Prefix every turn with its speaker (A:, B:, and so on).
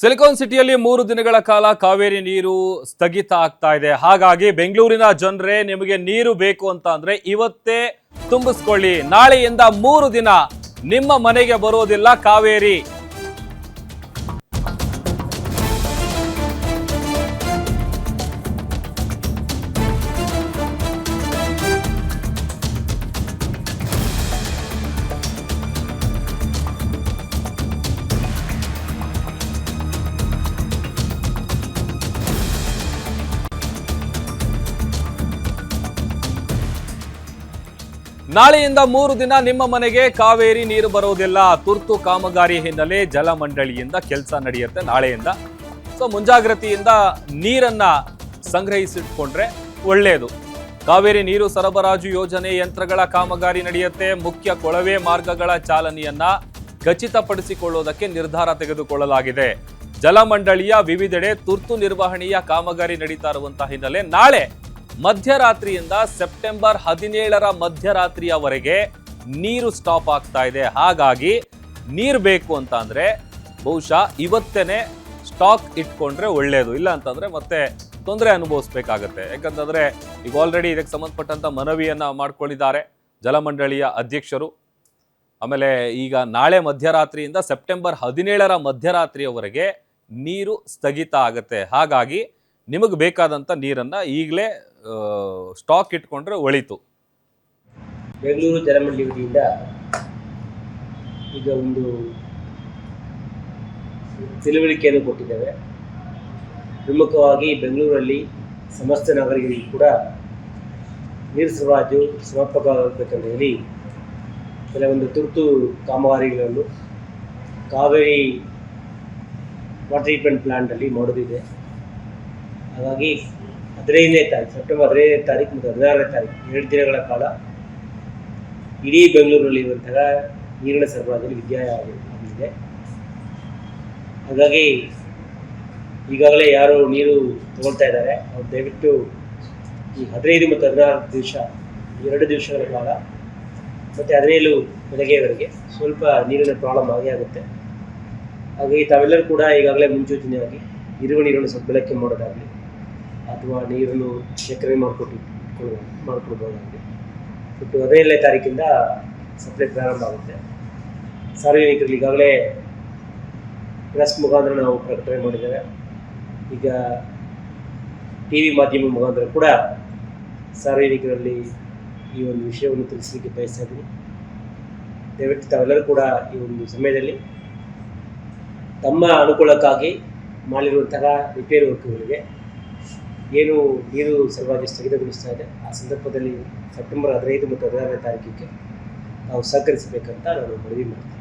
A: Silicon ಸಿಟಿಯಲ್ಲಿ ಮೂರು ದಿನಗಳ ಕಾಲ ಕಾವೇರಿ ನೀರು ಸ್ಥಗಿತ ಆಗ್ತಾ ಇದೆ. ಹಾಗಾಗಿ ಬೆಂಗಳೂರಿನ ಜನರೇ ನಿಮಗೆ ನೀರು ಬೇಕು ಅಂತ ಅಂದ್ರೆ ಇವತ್ತೇ ತುಂಬಿಸ್ಕೊಳ್ಳಿ. ನಾಳೆಯಿಂದ ಮೂರು ದಿನ ನಿಮ್ಮ ಮನೆಗೆ ಬರೋದಿಲ್ಲ ಕಾವೇರಿ. ನಾಳೆಯಿಂದ ಮೂರು ದಿನ ನಿಮ್ಮ ಮನೆಗೆ ಕಾವೇರಿ ನೀರು ಬರೋದಿಲ್ಲ. ತುರ್ತು ಕಾಮಗಾರಿ ಹಿನ್ನೆಲೆ ಜಲಮಂಡಳಿಯಿಂದ ಕೆಲಸ ನಡೆಯುತ್ತೆ. ನಾಳೆಯಿಂದ ಸೊ, ಮುಂಜಾಗ್ರತೆಯಿಂದ ನೀರನ್ನ ಸಂಗ್ರಹಿಸಿಟ್ಕೊಂಡ್ರೆ ಒಳ್ಳೆಯದು ಕಾವೇರಿ ನೀರು ಸರಬರಾಜು ಯೋಜನೆ ಯಂತ್ರಗಳ ಕಾಮಗಾರಿ ನಡೆಯುತ್ತೆ. ಮುಖ್ಯ ಕೊಳವೆ ಮಾರ್ಗಗಳ ಚಾಲನೆಯನ್ನು ಖಚಿತಪಡಿಸಿಕೊಳ್ಳುವುದಕ್ಕೆ ನಿರ್ಧಾರ ತೆಗೆದುಕೊಳ್ಳಲಾಗಿದೆ. ಜಲಮಂಡಳಿಯ ವಿವಿಧೆಡೆ ತುರ್ತು ನಿರ್ವಹಣೆಯ ಕಾಮಗಾರಿ ನಡೀತಾ ಇರುವಂತಹ ಹಿನ್ನೆಲೆ ನಾಳೆ ಮಧ್ಯರಾತ್ರಿಯಿಂದ ಸೆಪ್ಟೆಂಬರ್ ಹದಿನೇಳರ ಮಧ್ಯರಾತ್ರಿಯವರೆಗೆ ನೀರು ಸ್ಟಾಪ್ ಆಗ್ತಾ ಇದೆ. ಹಾಗಾಗಿ ನೀರು ಬೇಕು ಅಂತ ಅಂದರೆ ಬಹುಶಃ ಇವತ್ತೇನೆ ಸ್ಟಾಕ್ ಇಟ್ಕೊಂಡ್ರೆ ಒಳ್ಳೆಯದು ಇಲ್ಲ ಅಂತಂದರೆ ಮತ್ತೆ ತೊಂದರೆ ಅನುಭವಿಸ್ಬೇಕಾಗತ್ತೆ. ಯಾಕಂತಂದರೆ ಈಗ ಆಲ್ರೆಡಿ ಇದಕ್ಕೆ ಸಂಬಂಧಪಟ್ಟಂಥ ಮನವಿಯನ್ನು ಮಾಡ್ಕೊಂಡಿದ್ದಾರೆ ಜಲಮಂಡಳಿಯ ಅಧ್ಯಕ್ಷರು. ಆಮೇಲೆ ಈಗ ನಾಳೆ ಮಧ್ಯರಾತ್ರಿಯಿಂದ ಸೆಪ್ಟೆಂಬರ್ ಹದಿನೇಳರ ಮಧ್ಯರಾತ್ರಿಯವರೆಗೆ ನೀರು ಸ್ಥಗಿತ ಆಗುತ್ತೆ. ಹಾಗಾಗಿ ನಿಮಗೆ ಬೇಕಾದಂಥ ನೀರನ್ನು ಈಗಲೇ ಸ್ಟಾಕ್ ಇಟ್ಕೊಂಡ್ರೆ ಒಳಿತು.
B: ಬೆಂಗಳೂರು ಜಲಮಂಡಳಿ ವತಿಯಿಂದ ಈಗ ಒಂದು ತಿಳುವಳಿಕೆಯನ್ನು ಕೊಟ್ಟಿದ್ದೇವೆ. ಪ್ರಮುಖವಾಗಿ ಬೆಂಗಳೂರಲ್ಲಿ ಸಮಸ್ತ ನಾಗರಿಕರಿಗೂ ಕೂಡ ನೀರು ಸರಬರಾಜು ಸಮರ್ಪಕವಾಗಬೇಕಂತ ಹೇಳಿ ಕೆಲವೊಂದು ತುರ್ತು ಕಾಮಗಾರಿಗಳನ್ನು ಕಾವೇರಿ ವಾಟರ್ ಟ್ರೀಟ್ಮೆಂಟ್ ಪ್ಲಾಂಟಲ್ಲಿ ಮಾಡೋದಿದೆ ಹಾಗಾಗಿ ಹದಿನೈದನೇ ತಾರೀಕು, ಸೆಪ್ಟೆಂಬರ್ ಹದಿನೈದನೇ ತಾರೀಕು ಮತ್ತು ಹದಿನಾರನೇ ತಾರೀಕು, ಎರಡು ದಿನಗಳ ಕಾಲ ಇಡೀ ಬೆಂಗಳೂರಿನಲ್ಲಿರುವಂತಹ ನೀರಿನ ಸರಬರಾಜಲ್ಲಿ ವಿದ್ಯಾ ಆಗಿದೆ ಹಾಗಾಗಿ ಈಗಾಗಲೇ ಯಾರು ನೀರು ತಗೊಳ್ತಾ ಇದ್ದಾರೆ, ಅವ್ರು ದಯವಿಟ್ಟು ಈ ಹದಿನೈದು ಮತ್ತು ಹದಿನಾರು ದಿವಸ, ಎರಡು ದಿವಸಗಳ ಕಾಲ ಮತ್ತು ಹದಿನೈದು ಬೆಳಗ್ಗೆವರೆಗೆ ಸ್ವಲ್ಪ ನೀರಿನ ಪ್ರಾಬ್ಲಮ್ ಆಗೇ ಆಗುತ್ತೆ. ಹಾಗಾಗಿ ತಾವೆಲ್ಲರೂ ಕೂಡ ಈಗಾಗಲೇ ಮುಂಚೂಚನೆಯಾಗಿ ಇರುವ ನೀರನ್ನು ಸ್ವಲ್ಪ ಬಳಕೆ ಮಾಡೋದಾಗಲಿ ಅಥವಾ ನೀರನ್ನು ಶೇಖರಣೆ ಮಾಡಿಕೊಟ್ಟು ಮಾಡಿಕೊಡ್ಬೋದಾಗಿದೆ ಒಟ್ಟು ಹದಿನೇಳನೇ ತಾರೀಕಿಂದ ಸಪ್ಲೈ ಪ್ರಾರಂಭ ಆಗುತ್ತೆ. ಸಾರ್ವಜನಿಕರಲ್ಲಿ ಈಗಾಗಲೇ ಪ್ರೆಸ್ ಮುಖಾಂತರ ನಾವು ಪ್ರಕಟಣೆ ಮಾಡಿದ್ದೇವೆ. ಈಗ ಟಿ ವಿ ಮಾಧ್ಯಮ ಮುಖಾಂತರ ಕೂಡ ಸಾರ್ವಜನಿಕರಲ್ಲಿ ಈ ಒಂದು ವಿಷಯವನ್ನು ತಿಳಿಸಲಿಕ್ಕೆ ಬಯಸ್ತಾ ಇದ್ದೀನಿ. ದಯವಿಟ್ಟು ತಾವೆಲ್ಲರೂ ಕೂಡ ಈ ಒಂದು ಸಮಯದಲ್ಲಿ ತಮ್ಮ ಅನುಕೂಲಕ್ಕಾಗಿ ಮಾಡಿರುವಂತಹ ರಿಪೇರಿ ವರ್ಕ್ಗಳಿಗೆ ಏನು ನೀರು ಸಲುವಾಗಿ ಸ್ಥಗಿತಗೊಳಿಸ್ತಾ ಇದೆ? ಆ ಸಂದರ್ಭದಲ್ಲಿ ಸೆಪ್ಟೆಂಬರ್ ಹದಿನೈದು ಮತ್ತು ಹದಿನಾರನೇ ತಾರೀಕಿಗೆ ನಾವು ಸಹಕರಿಸಬೇಕಂತ ನಾನು ಮನವಿ ಮಾಡ್ತೀನಿ.